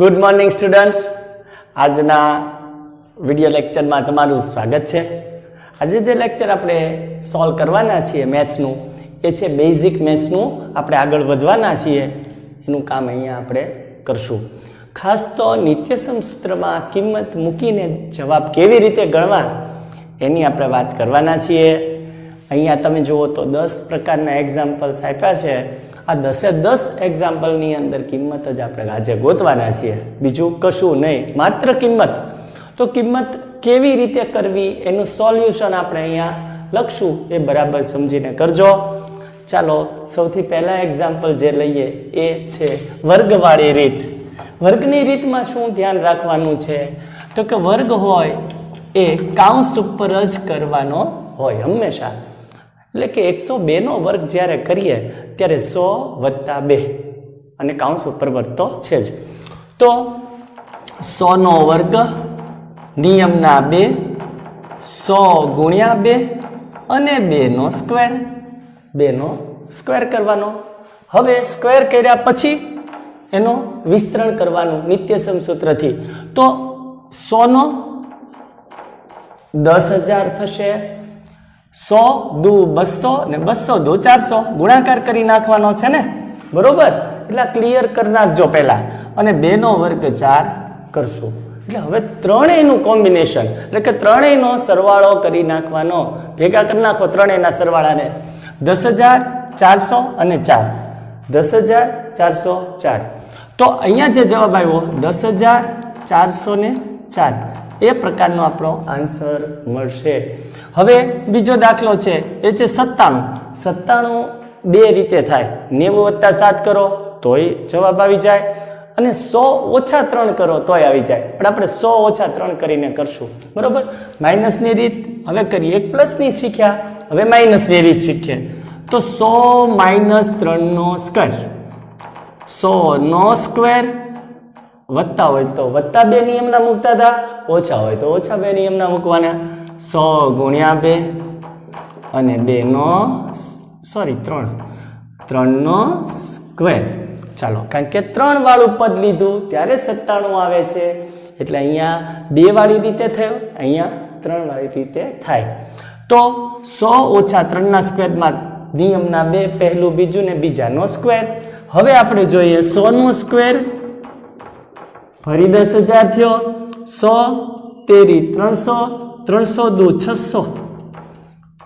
Good morning students આજના video લેક્ચરમાં તમારું સ્વાગત છે. આજે જે લેક્ચર આપણે સોલ્વ કરવાના છીએ મેથ્સનું એ છે બેઝિક મેથ્સનું આપણે આગળ વધવાના છીએ. એનું કામ અહીંયા આપણે કરશું. ખાસ તો નિત્યસમ સૂત્રમાં કિંમત મૂકીને જવાબ કેવી રીતે ગણવા, એની આપણે વાત કરવાના છીએ. અહીંયા તમે જુઓ તો દસ પ્રકારના એક્ઝામ્પલ્સ આપ્યા છે. આ દસે દસ એક્ઝામ્પલની અંદર કિંમત જ આપણે આજે ગોતવાના છીએ. બીજું કશું નહીં, માત્ર કિંમત. તો કિંમત કેવી રીતે કરવી એનું સોલ્યુશન આપણે અહીંયા લખશું, એ બરાબર સમજીને કરજો. ચાલો, સૌથી પહેલાં એક્ઝામ્પલ જે લઈએ, એ છે વર્ગવાળી રીત. વર્ગની રીતમાં શું ધ્યાન રાખવાનું છે? તો કે વર્ગ હોય એ કાઉન્સ ઉપર જ કરવાનો હોય હંમેશા. એટલે કે એકસો બેનો વર્ગ જ્યારે કરીએ, ત્યારે સો વત્તા બે. અને કાઉન્સ ઉપર વર્તો છે જ. તો સોનો વર્ગ, નિયમના બે, સો ગુણ્યા બે અને બેનો સ્ક્વેર બેનો સ્ક્વેર કરવાનો. હવે સ્ક્વેર કર્યા પછી એનો વિસ્તરણ કરવાનું, નિત્યસમ સૂત્રથી. તો સોનો દસ હજાર થશે સો, દુ, બસો ને બસો, દુ, ચારસો ગુણાકાર કરી નાખવાનો છે ને? બરોબર? એટલે ક્લિયર કરી નાખજો પહેલાં. અને બેનો વર્ગ ચાર કરશું. એટલે હવે ત્રણેયનું કોમ્બિનેશન એટલે કે ત્રણેયનો સરવાળો કરી નાખવાનો. ભેગા કરી નાખો ત્રણેયના સરવાળાને. દસ હજાર, ચારસો અને ચાર. દસ હજાર, ચારસો, ચાર. તો અહીંયા જે જવાબ આવ્યો, દસ હજાર, ચારસો ને ચાર. એ પ્રકારનો આપણો આન્સર મળશે. હવે બીજો દાખલો છે, એ છે સત્તાણું. સત્તાણું બે રીતે થાય. નેવું વત્તા સાત કરો, તોય જવાબ આવી જાય. અને સો ઓછા ત્રણ કરો, તોય આવી જાય. પણ આપણે સો ઓછા ત્રણ કરીને કરશું. બરોબર? માઇનસની રીત હવે કરીએ. એક પ્લસની શીખ્યા. હવે માઇનસની રીત શીખીએ. તો સો માઇનસ ત્રણનો સ્ક્વેર સો નો સ્ક્વેર વત્તા હોય તો વત્તા બે નિયમના મૂકતા હતા, ઓછા હોય તો ઓછા બે નિયમના મૂકવાના. સો ગુણ્યા બે અને બેનો સોરી ત્રણ. ત્રણનો સ્ક્વેર ચાલો, કારણ કે ત્રણ વાળું પદ લીધું, ત્યારે સત્તાણું આવે છે. એટલે અહીંયા બે વાળી રીતે થયું, અહીંયા ત્રણ વાળી રીતે થાય. તો સો ઓછા ત્રણના સ્ક્વેરમાં નિયમના બે, પહેલું બીજું ને બીજાનો સ્ક્વેર હવે આપણે જોઈએ સોનો સ્ક્વેર ફરી દસ હજાર થયો. સો, તેરી ત્રણસો ત્રણસો દુ છસો.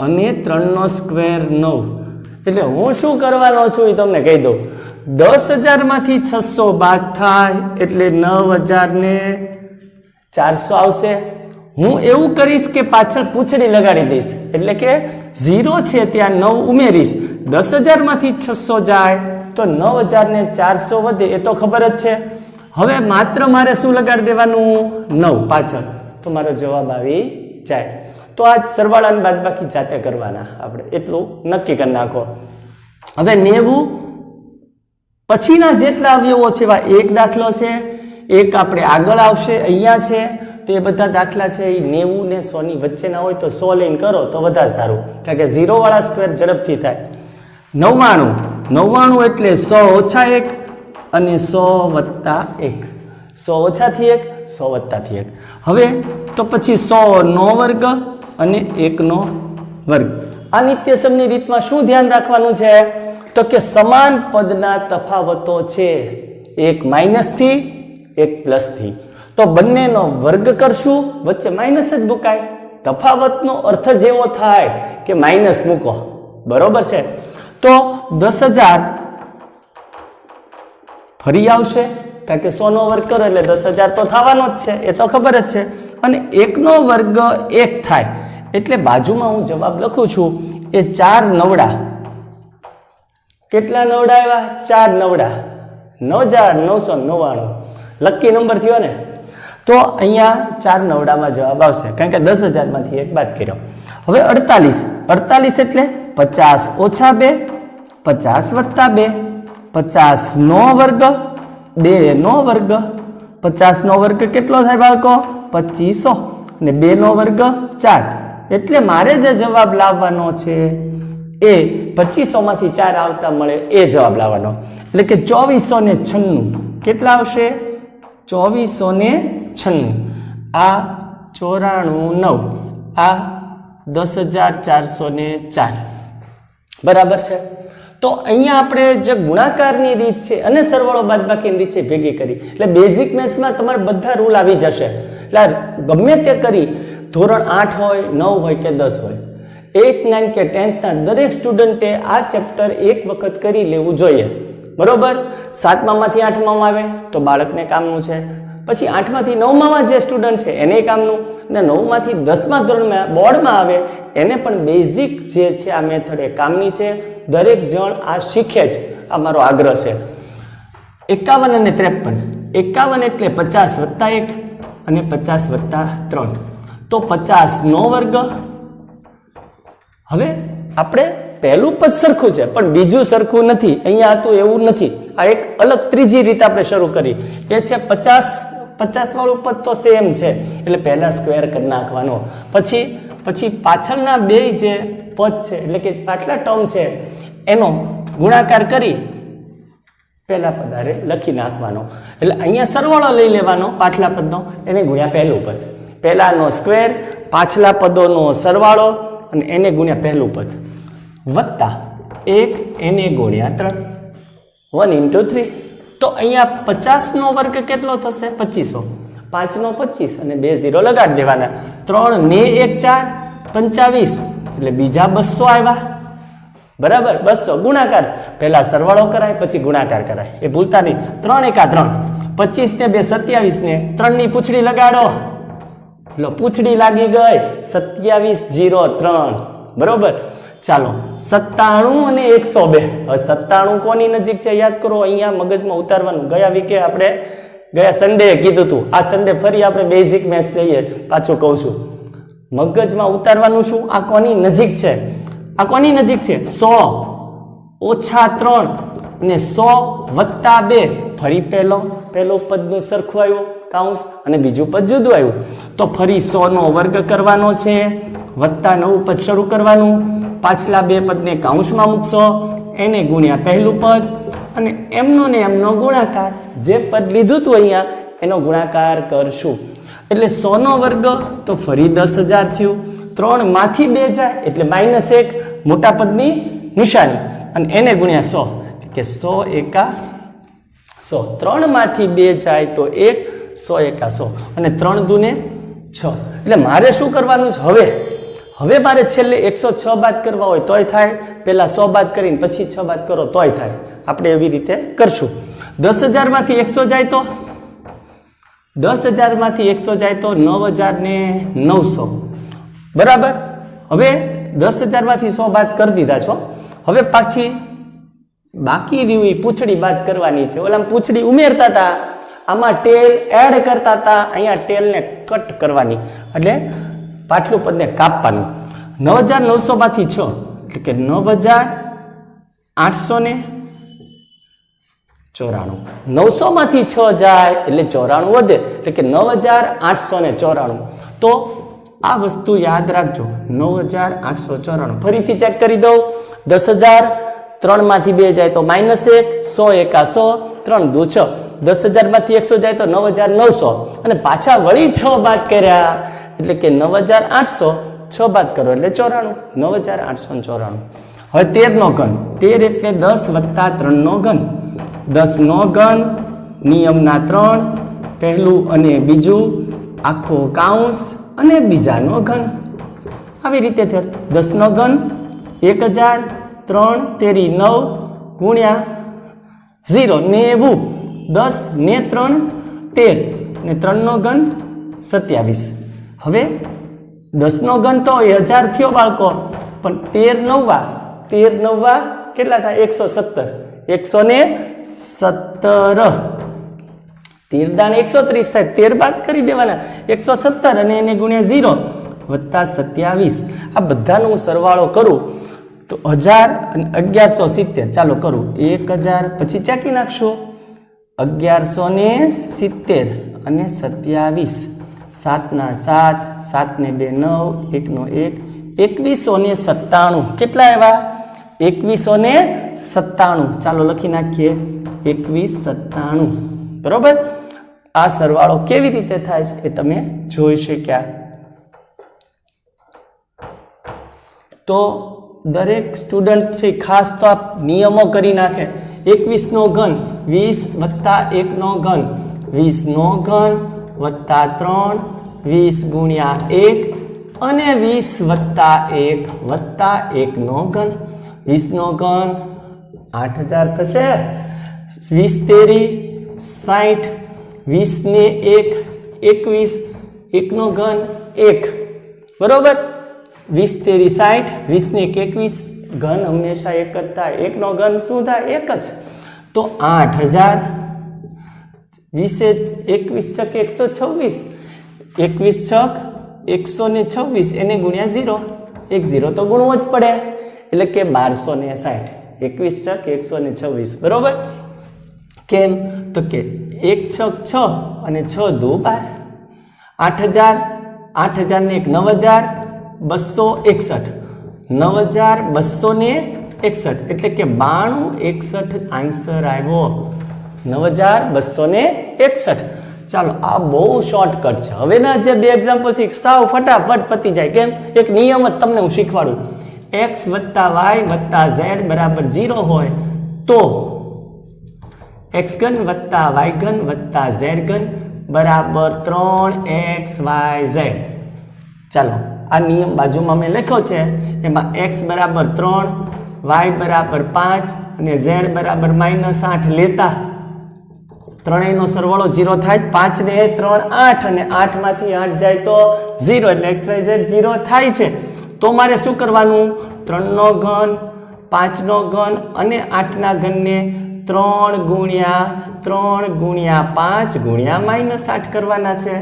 અને ત્રણનો સ્ક્વેર નવ. એટલે હું શું કરવાનો છું એ તમને કહી દઉં. દસ હજારમાંથી છસો બાદ થાય એટલે નવ હજાર ને ચારસો આવશે. હું એવું કરીશ કે પાછળ પૂંછડી લગાડી દઈશ. એટલે કે ઝીરો છે ત્યાં નવ ઉમેરીશ. દસ હજારમાંથી છસો જાય તો નવ હજાર ને ચારસો વધે. એ તો ખબર જ છે. હવે માત્ર મારે શું લગાડી દેવાનું? નવ, પાછળ. તો મારો જવાબ આવી જાય. તો આ સરવાળાને બાદ બાકી જાતે કરવાના આપણે. એટલું નક્કી કરી નાખો. હવે નેવું, પછીના જેટલા અવયવો છે એવા એક દાખલો છે. એક આપણે આગળ આવશે, અહીંયા છે. તો એ બધા દાખલા છે એ નેવું ને સોની વચ્ચેના હોય તો સો લઈને કરો તો વધારે સારું. કારણ કે ઝીરોવાળા સ્ક્વેર ઝડપથી થાય. નવ્વાણું. નવ્વાણું એટલે સો ઓછા એક. અને સો વત્તા એક. સો ઓછાથી એક, સો વત્તાથી એક. હવે તો પછી સો નો વર્ગ અને એકનો વર્ગ. આ નિત્યસમની રીતમાં શું ધ્યાન રાખવાનું છે? તો કે સમાન પદના તફાવતો છે એક માઇનસથી એક પ્લસથી તો બંનેનો વર્ગ કરશું, વચ્ચે માઇનસ જ મુકાય. તફાવતનો અર્થ જ એવો થાય કે માઇનસ મૂકો. બરોબર છે? તો દસ હજાર ફરી આવશે? કારણ કે સોનો વર્ગ કરો એટલે દસ હજાર તો થવાનો જ છે, એ તો ખબર જ છે. અને એકનો વર્ગ એક થાય. એટલે બાજુમાં હું જવાબ લખું છું, એ ચાર નવડા. કેટલા નવડા આવ્યા? ચાર નવડા. નવ હજાર નવસો નવ્વાણું. લકી નંબર થયો ને? તો અહીંયા ચાર નવડામાં જવાબ આવશે. કારણ કે દસ હજારમાંથી એક બાદ કર્યો. હવે અડતાલીસ. અડતાલીસ એટલે પચાસ ઓછા બે, પચાસ વત્તા બે. પચાસ નો વર્ગ, બે નો વર્ગ. પચાસ નો વર્ગ કેટલો થાય બાળકો? પચીસો. ને બે નો વર્ગ ચાર. એટલે મારે જે જવાબ લાવવાનો છે, એ પચીસો માંથી ચાર આવતા મળે એ જવાબ લાવવાનો. એટલે કે ચોવીસો ને છન્નું. કેટલા આવશે? ચોવીસો ને છન્નું. આ ચોરાણું નવ. આ દસ હજાર ચારસો ને ચાર. બરાબર છે? તો અહીંયા આપણે જે ગુણાકારની રીત છે અને સરવાળો બાદબાકીની રીત છે ભેગી કરી. એટલે બેઝિક મેથ્સમાં તમારે બધા રૂલ આવી જશે. એટલે ગમે તે કરી, ધોરણ આઠ હોય, નવ હોય કે દસ હોય એટ નાઇન કે ટેન્થના દરેક સ્ટુડન્ટે આ ચેપ્ટર એક વખત કરી લેવું જોઈએ. બરોબર? સાતમામાંથી આઠમામાં આવે તો બાળકને કામનું છે. પછી આઠમાંથી નવમાં જે સ્ટુડન્ટ છે, એને કામનું અને નવમાંથી દસમા ધોરણમાં, બોર્ડમાં આવે, એને પણ બેઝિક જે છે આ મેથડ એ કામની છે. દરેક જણ આ શીખે જ. આ મારો આગ્રહ છે. એકાવન અને ત્રેપન. એકાવન એટલે પચાસ વત્તા એક અને પચાસ વત્તા ત્રણ. તો પચાસનો વર્ગ. હવે આપણે પહેલું પદ સરખું છે, પણ બીજું સરખું નથી. અહીંયા હતું એવું નથી. આ એક અલગ ત્રીજી રીત આપણે શરૂ કરી. એ છે પચાસ પચાસ વાળું પદ તો સેમ છે, એટલે પહેલા સ્ક્વેર કરી નાખવાનો. પછી પછી પાછળના બે જે પદ છે, એટલે કે પાછલા ટર્મ છે, એનો ગુણાકાર કરી પહેલા પદારે લખી નાખવાનો. એટલે અહીંયા સરવાળો લઈ લેવાનો પાછલા પદનો, એને ગુણ્યા પહેલું પદ. પહેલાનો સ્ક્વેર પાછલા પદોનો સરવાળો અને એને ગુણ્યા પહેલું પદ. વત્તા એક એને ગુણ્યા ત્રણ. વન ઇન્ટુ થ્રી તો અહીંયા પચાસનો વર્ગ કેટલો થશે? પચીસો. પાંચનો પચીસ અને બે ઝીરો લગાડી દેવાના. ત્રણ ને એક ચાર, પંચાવીસ. એટલે બીજા બસો આવ્યા. બરાબર? બસો. ગુણાકાર. પહેલાં સરવાળો કરાય, પછી ગુણાકાર કરાય. એ ભૂલતા નહીં. ત્રણ એકા ત્રણ. પચીસ ને બે, સત્યાવીસ ને ત્રણની પૂછડી લગાડો. એટલે પૂછડી લાગી ગઈ. સત્યાવીસ જીરો ત્રણ. બરોબર? ચાલો. સત્તાણું અને એકસો બે. સત્તાણું કોની નજીક છે યાદ કરો? અહીંયા મગજમાં ઉતારવાનું. ગયા વીકે આપણે, ગયા સન્ડે કીધું હતું આ સન્ડે ફરી આપણે બેઝિક મેચ લઈએ. પાછું કહું છું. મગજમાં ઉતારવાનું શું? આ કોની નજીક છે? આ કોની નજીક છે? સો. ઓછા ત્રણ અને સો વત્તા બે. ફરી પહેલો. પહેલો પદનું સરખું આવ્યું કાઉન્સ અને બીજું પદ જુદું આવ્યું. તો ફરી સો નો વર્ગ કરવાનો છે. વત્તા નવું પદ શરૂ કરવાનું. પાછલા બે પદને કાઉન્સમાં મૂકશો. એને ગુણ્યા પહેલું પદ અને એમનો ને એમનો ગુણાકાર. જે પદ લીધું હતું અહીંયા, એનો ગુણાકાર કરશું. એટલે સોનો વર્ગ તો ફરી દસ હજાર થયું. ત્રણમાંથી બે જાય, એટલે માઇનસ એક. મોટા પદની નિશાની. અને એને ગુણ્યા સો. કે સો એકા સો. ત્રણમાંથી બે જાય તો એક, સો એકા સો. અને ત્રણ દુને છ. એટલે મારે શું કરવાનું છે? હવે હવે મારે છેલ્લે એકસો છ બાદ કરવા હોય તોય થાય, પહેલાં સો બાદ કરીને પછી છ બાદ કરો તોય થાય. આપણે એવી રીતે કરશું. દસ હજારમાંથી એકસો જાય તો? દસ હજારમાંથી એકસો જાય તો નવ હજાર ને નવસો. બરાબર? હવે દસ હજારમાંથી સો બાદ કરી દીધા છો. હવે પાછી બાકી રહ્યું એ પૂંછડી બાદ કરવાની છે. ઓલા પૂંછડી ઉમેરતા હતા. આમાં ટેલ એડ કરતા હતા. અહીંયા ટેલને કટ કરવાની. એટલે પાછલું પદને કાપવાનું. નવ હજાર નવસોમાંથી છ, એટલે કે નવ હજાર આઠસો ને ચોરાણું. નવસોમાંથી છ જાય એટલે ચોરાણું વધે, એટલે કે નવ હજાર આઠસો ને ચોરાણું. તો આ વસ્તુ યાદ રાખજો નવ હજાર આઠસો ચોરાણું ફરીથી ચેક કરી દઉં. દસ હજાર ત્રણમાંથી બે જાય તો માઇનસ એક, સો એકા સો ત્રણ દુ છ. દસ હજારમાંથી એકસો જાય તો નવ હજાર નવસો. અને પાછા વળી છ બાદ કર્યા. એટલે કે નવ હજાર આઠસો છ બાદ કરો એટલે ચોરાણું. નવ હજાર આઠસો ચોરાણું. હવે તેરનો ઘન. તેર એટલે દસ વત્તા ત્રણનો ઘન. દસનો ઘન, નિયમના ત્રણ, પહેલું અને બીજું, આખો કાઉન્સ અને બીજાનો ઘન. આવી રીતે થયો. દસનો ઘન, એક હજાર, ત્રણ, તેરી નવ, ગુણ્યા ઝીરો, નેવું. દસ ને ત્રણ, તેર. ને ત્રણનો ઘન, સત્યાવીસ. હવે દસનો ઘન તો હજાર થયો બાળકો, પણ તેર નવવા તેર નવવા કેટલા થાય? એકસો સત્તર. એકસો ને સત્તર. તેર દાન એકસો ત્રીસ થાય, તેર બાદ કરી દેવાના. એકસો સત્તર અને એને ગુણ્યા ઝીરો વત્તા સત્યાવીસ. આ બધાનો હું સરવાળો કરું, તો હજાર અને અગિયારસો સિત્તેર. ચાલો કરું. એક હજાર, પછી ચાકી નાખશું. અગિયારસો ને સિત્તેર અને સત્યાવીસ. સાતના સાત, સાતને બે નવ, એકનો એક એકવીસો ને સત્તાણું. કેટલા એવા? એકવીસો ને સત્તાણું. ચાલો લખી નાખીએ. એકવીસ સત્તાણું. બરોબર? આ સરવાળો કેવી રીતે થાય છે એ તમે જોઈ શક્યા. તો દરેક સ્ટુડન્ટ છે, ખાસ તો આ નિયમો કરી નાખે. એકવીસનો ઘન, વીસ વત્તા એકનો ઘન. વીસનો ઘન વત્તા ત્રણ, વીસ ગુણ્યા એક અને વીસ વત્તા એક, વત્તા એકનો ઘન. વીસનો ઘન આઠ હજાર થશે. વીસ તેરી સાઠ વીસને એક, એકવીસ એકનો ઘન એક. બરોબર? વીસ તેરી સાઠ વીસને એક એકવીસ, ઘન હંમેશા એક જ થાય. એકનો ઘન શું થાય? એક જ. તો આઠ હજાર વીસે એકવીસ છક એકસો છવ્વીસ. એકવીસ છક એકસો ને છવ્વીસ. એને ગુણ્યા ઝીરો. એક ઝીરો તો ગુણવો જ પડે. એટલે કે બારસો ને સાઠ. એકવીસ છક એકસો ને છવ્વીસ. બરોબર? કેમ? તો કે એક છક છ અને છ દો બાર. આઠ હજાર આઠ હજાર ને એક, નવ હજાર, બસો એકસઠ. નવ હજાર, બસો ને એકસઠ. એટલે કે બાણું એકસઠ આન્સર આવ્યો. નવ હજાર બસો એકસઠ. ચાલો, આ બહુ શોર્ટકટ છે. હવેના જે બે એક્ઝામ્પલ છે સાવ ફટાફટ પતી જાય. કેમ? એક નિયમ જ તમને હું શીખવાડું. એક્સ વત્તા વાય વત્તા ઝેડ બરાબર ઝીરો હોય તો એક્સ ઘન વત્તા વાય ઘન વત્તા ઝેડ ઘન બરાબર ત્રણ એક્સ વાય ઝેડ. ચાલો, આ નિયમ બાજુમાં મેં લખ્યો છે. એમાં એક્સ બરાબર ત્રણ વાય બરાબર પાંચ અને ઝેડ બરાબર માઇનસ આઠ લેતા ત્રણેયનો સરવાળો ઝીરો થાય પાંચ ને ત્રણ આઠ અને આઠમાંથી આઠ જાય તો ઝીરો એટલે એક્સ વાય ઝેડ ઝીરો થાય છે. તો મારે શું કરવાનું? ત્રણનો ઘન, પાંચનો ઘન અને આઠના ઘનને ત્રણ ગુણ્યા ત્રણ ગુણ્યા પાંચ ગુણ્યા માઇનસ આઠ કરવાના છે.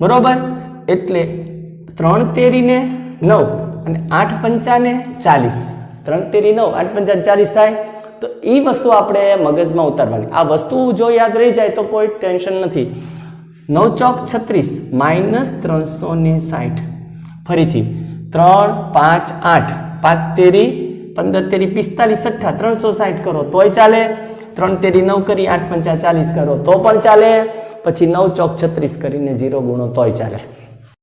બરોબર? એટલે ત્રણ તેરીને નવ અને આઠ પંચાને ચાલીસ. ત્રણ તેરી નવ, આઠ પંચા ચાલીસ થાય. તો એ વસ્તુ આપણે મગજમાં ઉતારવાની. આ વસ્તુ જો યાદ રહી જાય તો કોઈ ટેન્શન નથી. નવ ચોક છત્રીસ માઇનસ ત્રણસો ને સાઠ ફરીથી, ત્રણ, પાંચ, આઠ. પાંચ તેરી, પંદર તેરી, પિસ્તાલીસ, અઠ્ઠા. ત્રણસો સાઠ કરો, તોય ચાલે. ત્રણ તેરી, નવ કરી, આઠ પંચા ચાલીસ કરો, તો પણ ચાલે. પછી નવ ચોક છત્રીસ કરીને ઝીરો ગુણો, તોય ચાલે.